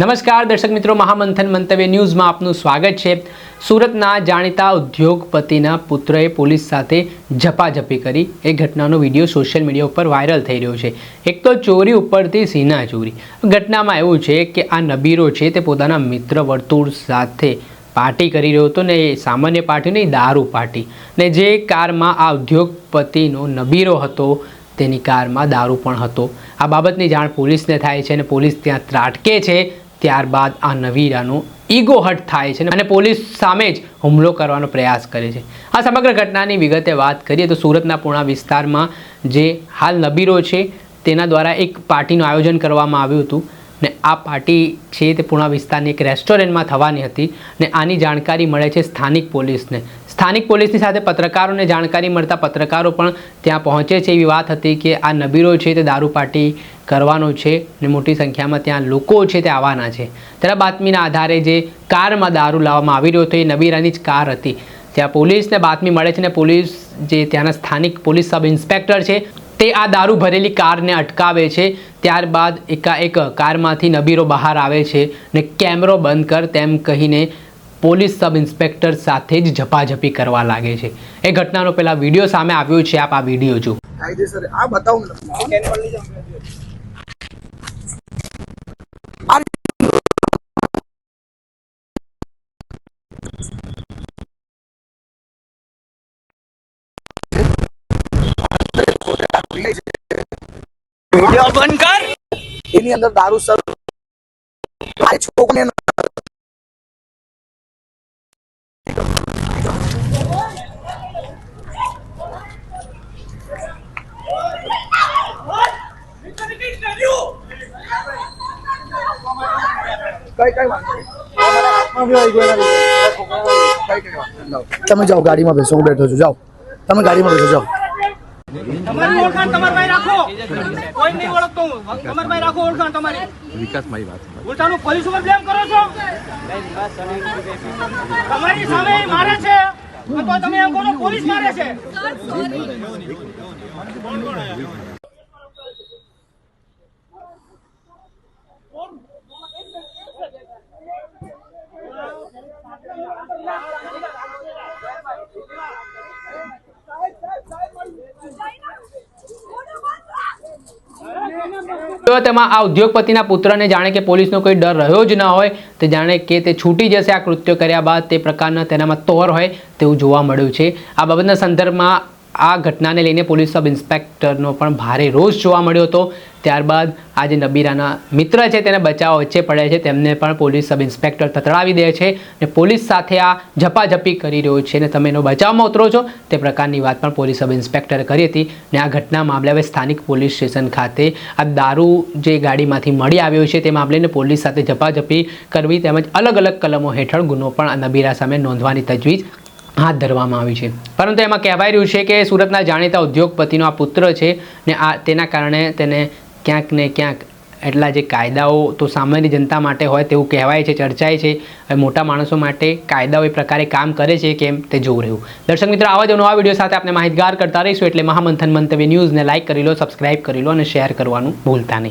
નમસ્કાર, દર્શક મિત્રો. મહામંથન મંતવ્ય ન્યૂઝમાં આપનું સ્વાગત છે. સુરતના જાણીતા ઉદ્યોગપતિના પુત્રએ પોલીસ સાથે ઝપાઝપી કરી. એ ઘટનાનો વીડિયો સોશિયલ મીડિયા ઉપર વાયરલ થઈ રહ્યો છે. એક તો ચોરી ઉપરથી સીના ચોરી. ઘટનામાં એવું છે કે આ નબીરો છે તે પોતાના મિત્ર વર્તુળ સાથે પાર્ટી કરી રહ્યો હતો ને એ સામાન્ય પાર્ટી નહીં, દારૂ પાર્ટી. ને જે કારમાં આ ઉદ્યોગપતિનો નબીરો હતો, તેની કારમાં દારૂ પણ હતો. આ બાબતની જાણ પોલીસને થાય છે અને પોલીસ ત્યાં ત્રાટકે છે. ત્યારબાદ આ નવીરાનો ઈગો હટ થાય છે અને પોલીસ સામે જ હુમલો કરવાનો પ્રયાસ કરે છે. આ સમગ્ર ઘટનાની વિગતે વાત કરીએ તો સુરતના પૂર્ણા વિસ્તારમાં જે હાલ નબીરો છે, તેના દ્વારા એક પાર્ટીનું આયોજન કરવામાં આવ્યું હતું ને આ પાર્ટી છે તે પૂર્ણા વિસ્તારની એક રેસ્ટોરન્ટમાં થવાની હતી ને આની જાણકારી મળે છે સ્થાનિક પોલીસને. સ્થાનિક પોલીસની સાથે પત્રકારોને જાણકારી મળતા પત્રકારો પણ ત્યાં પહોંચે છે એવી વાત હતી કે આ નબીરો છે તે દારૂ પાર્ટી કરવાનો છે ને મોટી સંખ્યામાં ત્યાં લોકો છે તે આવવાના છે. ત્યારે બાતમીના આધારે જે કારમાં દારૂ લાવવામાં આવી રહ્યો હતો એ નબીરાની જ કાર હતી. ત્યાં પોલીસને બાતમી મળે છે ને પોલીસ જે ત્યાંના સ્થાનિક પોલીસ સબ ઇન્સ્પેક્ટર છે તે આ દારૂ ભરેલી કારને અટકાવે છે. ત્યારબાદ એકાએક કારમાંથી નબીરો બહાર આવે છે ને કેમેરો બંધ કર તેમ કહીને પોલીસ સબ ઇન્સ્પેક્ટર સાથે જ ઝપાઝપી કરવા લાગે છે. એ ઘટનાનો પેલા વીડિયો સામે આવ્યો છે આપ આ વીડિયો જો કાયદેસર આ બતાવું વિડિયો બંધ કર એની અંદર દારૂ સર આ છોકરીને કઈ કઈ વાંધો નહીં. કઈ કઈ વાંધો નહીં. તમે જાઓ ગાડીમાં બેસો હું બેઠો છું જાઓ તમે ગાડીમાં બેસો જાઓ તમારી ઓળખાણ તમારી ભાઈ રાખો. કોઈ નહીં ઓળખતો. હું તમારી ભાઈ રાખો ઓળખાણ તમારી. વાત ઉલટાનું પોલીસ ઉપર બ્લેમ કરો છો? તમારી સામે મારે છે. તો તમે એમ કહો પોલીસ મારે છે. તો તેમાં આ ઉદ્યોગપતિના પુત્રને જાણે કે પોલીસનો કોઈ ડર રહ્યો જ ન હોય, તે જાણે કે તે છૂટી જશે આ કૃત્ય કર્યા બાદ તે પ્રકારના તેનામાં તોર હોય તેવું જોવા મળ્યું છે. આ બાબતના સંદર્ભમાં આ ઘટનાને લઈને પોલીસ સબ ઇન્સ્પેક્ટરનો પણ ભારે રોષ જોવા મળ્યો હતો. ત્યારબાદ આ જે નબીરાના મિત્ર છે તેને બચાવ વચ્ચે પડે છે. તેમને પણ પોલીસ સબ ઇન્સ્પેક્ટર તતડાવી દે છે ને પોલીસ સાથે આ ઝપાઝપી કરી રહ્યો છે ને તમે એનો બચાવમાં ઉતરો છો તે પ્રકારની વાત પણ પોલીસ સબ ઇન્સ્પેક્ટરે કરી હતી ને આ ઘટના મામલે હવે સ્થાનિક પોલીસ સ્ટેશન ખાતે આ દારૂ જે ગાડીમાંથી મળી આવ્યો છે તે મામલેને પોલીસ સાથે ઝપાઝપી કરવી તેમજ અલગ અલગ કલમો હેઠળ ગુનો પણ નબીરા સામે નોંધવાની તજવીજ હાથ ધરવામાં આવી છે. પરંતુ એમાં કહેવાય રહ્યું છે કે સુરતના જાણીતા ઉદ્યોગપતિનો આ પુત્ર છે ને આ તેના કારણે તેને ક્યાંક ને ક્યાંક એટલા જે કાયદાઓ તો સામાન્ય જનતા માટે હોય તેવું કહેવાય છે, ચર્ચાય છે. હવે મોટા માણસો માટે કાયદાઓ એ પ્રકારે કામ કરે છે કેમ તે જોવું રહ્યું. દર્શક મિત્રો, આવા જ નવા વીડિયો સાથે આપણે માહિતગાર કરતા રહીશું એટલે મહામંથન મંતવ્ય ન્યૂઝને લાઇક કરી લો, સબસ્ક્રાઇબ કરી લો અને શેર કરવાનું ભૂલતા નહીં.